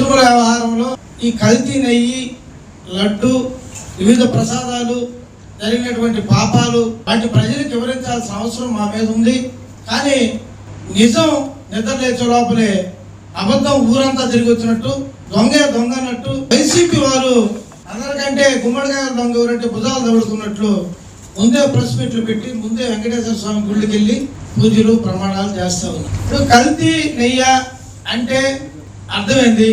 తిరుమల వ్యవహారంలో ఈ కల్తీ నెయ్యి లడ్డు వివిధ ప్రసాదాలు జరిగినటువంటి పాపాలు వాటి ప్రజలకు వివరించాల్సిన అవసరం మా మీద ఉంది. కానీ నిజం నిద్ర లేచే లోపలే అబద్ధం ఊరంతా తిరిగి వచ్చినట్టు దొంగే దొంగ అన్నట్టు వైసీపీ వారు అందరికంటే గుమ్మడికాయ దొంగ ఎవరంటే భుజాలు తగులుకున్నట్లు ముందే ప్రెస్ మీట్లు పెట్టి ముందే వెంకటేశ్వర స్వామి గుళ్ళకి వెళ్ళి పూజలు ప్రమాణాలు చేస్తా ఉన్నారు. ఇప్పుడు కల్తీ నెయ్య అంటే అర్థమైంది.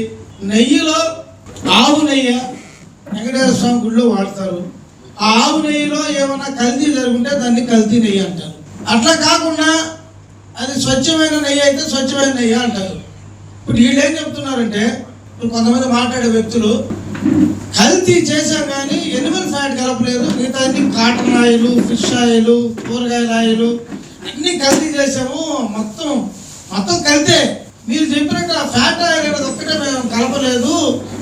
నెయ్యిలో ఆవు నెయ్య వెంకటేశ్వర స్వామి గుళ్ళో వాడతారు. ఆ ఆవు నెయ్యిలో ఏమైనా కల్తీ జరుగుంటే దాన్ని కల్తీ నెయ్యి అంటారు. అట్లా కాకుండా అది స్వచ్ఛమైన నెయ్యి అయితే స్వచ్ఛమైన నెయ్యి అంటారు. ఇప్పుడు వీళ్ళు ఏం చెప్తున్నారంటే ఇప్పుడు కొంతమంది మాట్లాడే వ్యక్తులు కల్తీ చేశాం కానీ ఎనిమల్ ఫ్యాట్ కలపలేదు. మిగతా అన్ని కాటన్ ఆయిల్ ఫిష్ ఆయిల్ కూరగాయల ఆయిల్ అన్ని కల్తీ చేసాము మొత్తం మొత్తం కలితే. మీరు చెప్పినట్టు ఆ ఫ్యాట్ ఆయిల్ కలపలేదు.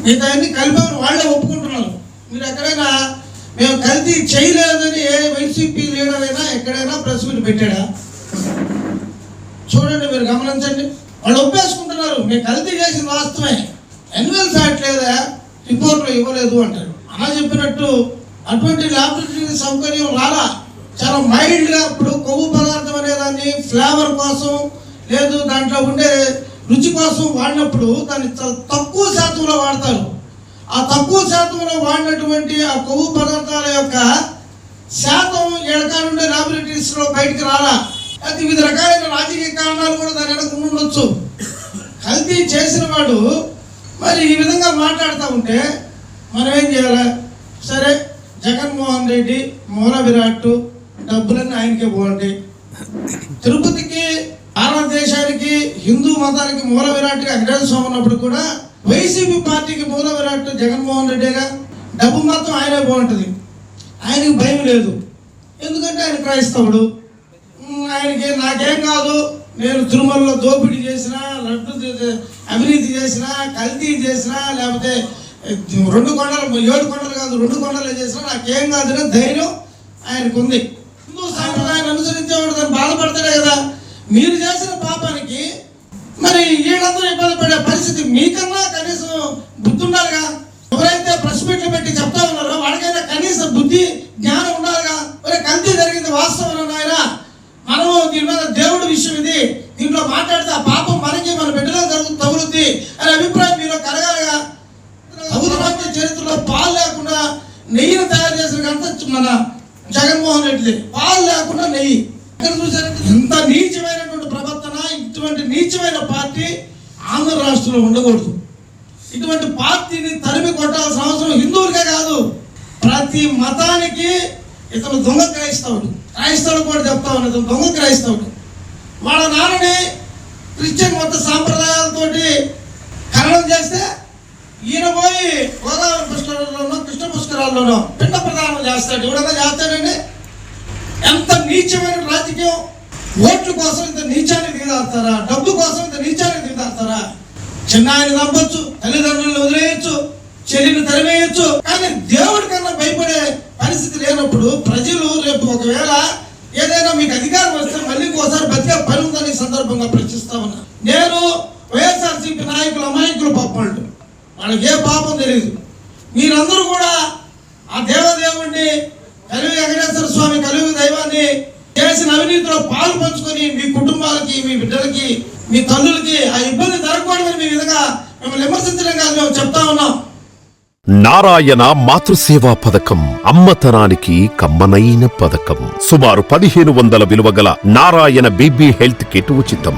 మిగతా అన్ని కలిపామని వాళ్ళే ఒప్పుకుంటున్నారు. మీరు ఎక్కడైనా మేము కల్తీ చేయలేదని ఏ వైసీపీ లీడర్ అయినా ఎక్కడైనా ప్రెస్ మీట్ పెట్టాడా? చూడండి మీరు గమనించండి. వాళ్ళు ఒప్పేసుకుంటున్నారు. మేము కల్తీ చేసిన వాస్తవమే. ఎన్యువల్ ఫ్యాట్ లేదా? రిపోర్ట్లో ఇవ్వలేదు అంటారు. అలా చెప్పినట్టు అటువంటి లాబొరేటరీ సౌకర్యం రాలా? చాలా మైల్డ్గా ఇప్పుడు కొవ్వు పదార్థం అనేదాన్ని ఫ్లేవర్ కోసం లేదు దాంట్లో ఉండే రుచి కోసం వాడినప్పుడు దాన్ని తక్కువ శాతంలో వాడతారు. ఆ తక్కువ శాతంలో వాడినటువంటి ఆ కొవ్వు పదార్థాల యొక్క శాతం ఎడకా నుండి లాబొరేటరీస్లో బయటికి రాలా. అది వివిధ రకాలైన రాజకీయ కారణాలు కూడా దాని వెనక ఉండొచ్చు. కల్తీ చేసిన వాడు మరి ఈ విధంగా మాట్లాడుతూ ఉంటే మనం ఏం చేయాలి? సరే జగన్మోహన్ రెడ్డి మూల విరాట్ డబ్బులన్నీ ఆయనకే పోండి తిరుపతికి భారతదేశానికి హిందూ మతానికి మూల విరాట్ వెంకటేశ్వర స్వామి ఉన్నప్పుడు కూడా వైసీపీ పార్టీకి మూల విరాట్ జగన్మోహన్ రెడ్డిగా డబ్బు మొత్తం ఆయనే బాగుంటుంది. ఆయనకి భయం లేదు. ఎందుకంటే ఆయన క్రైస్తవుడు. ఆయనకి నాకేం కాదు. నేను తిరుమలలో దోపిడీ చేసినా లడ్డు అవినీతి చేసినా కల్తీ చేసినా లేకపోతే రెండు కొండలు ఏడు కొండలు కాదు రెండు కొండలు చేసినా నాకేం కాదు అనే ధైర్యం ఆయనకు ఉంది హిందూ సాంప్రదాయాన్ని అనుసరించేవాడు దాన్ని బాధపడతాడే కదా. మీరు చేసిన పాపానికి మరి వీళ్ళందరూ ఇబ్బంది పడే పరిస్థితి మీకన్నా కనీసం బుద్ధి ఉండాలిగా? ఎవరైతే ప్రెస్ మీట్లు పెట్టి చెప్తా ఉన్నారో వాడికైనా కనీసం బుద్ధి జ్ఞానం ఉండాలిగా? మరి కంతి జరిగింది వాస్తవం ఆయన మనము దీని మీద దేవుడి విషయం ఇది. దీంట్లో మాట్లాడితే ఆ పాపం మనకి మన బిడ్డలో జరుగుతుంది తగులుద్ది అనే అభిప్రాయం మీలో కలగాలిగా? అభివృద్ధి చరిత్రలో పాలు లేకుండా నెయ్యిని తయారు చేసిన ఘనత మన జగన్మోహన్ రెడ్డిది. పాలు లేకుండా నెయ్యి. ఇంత నీచమైనటువంటి ప్రవర్తన ఇటువంటి నీచమైన పార్టీ ఆంధ్ర రాష్ట్రంలో ఉండకూడదు. ఇటువంటి పార్టీని తరిమి కొట్టాల్సిన అవసరం హిందువులకే కాదు. ప్రతి మతానికి ఇతను దొంగ క్రైస్తవుడు. క్రైస్తవుడు కూడా చెప్తా ఉన్నాడు ఇతను దొంగ క్రైస్తవుడు. వాళ్ళ నాన్నని క్రిస్టియన్ మత సాంప్రదాయాలతోటి ఖననం చేస్తే ఈయన పోయి గోదావరి పుష్కరాల్లోనో కృష్ణ పుష్కరాల్లోనో పిండ ప్రదానం చేస్తాడు. ఎవడన్నా చేస్తాడండి. నీచమైన రాజకీయం ఓట్ల కోసం ఇంత నీచాన్ని దిగదాస్తారా డబ్బు కోసం ఇంత నీచాన్ని దిగదాస్తారా చిన్న ఆయన నమ్మొచ్చు తల్లిదండ్రులను వదిలేయచ్చు చెల్లిని తరివేయచ్చు కానీ దేవుడి కన్నా భయపడే పరిస్థితి లేనప్పుడు ప్రజలు రేపు ఒకవేళ ఏదైనా మీకు అధికారం వస్తే మళ్ళీ ఇంకోసారి బతికే పని ఉందని సందర్భంగా ప్రశ్నిస్తా ఉన్నా. నేను వైఎస్ఆర్సీపీ నాయకులు అమాయకులు పాపండు. వాళ్ళకి ఏ పాపం తెలియదు మీరందరూ కూడా ఆ దేవదేవుడిని కలివి ఎగరే చేసిన అవినీతిలో పాలు పంచుకొని మీ కుటుంబాలకి మీ బిడ్డలకి మీ తల్లులకి ఆ ఇబ్బంది జరగకూడదని మీ విధంగా మిమ్మల్ని విమర్శించడం కాదు. మేము చెప్తా ఉన్నాం. నారాయణ మాతృసేవా పథకం అమ్మతనానికి కమ్మనైన పథకం. సుమారు పదిహేను వందల విలువ గల నారాయణ బీబీ హెల్త్ కిట్ ఉచితం.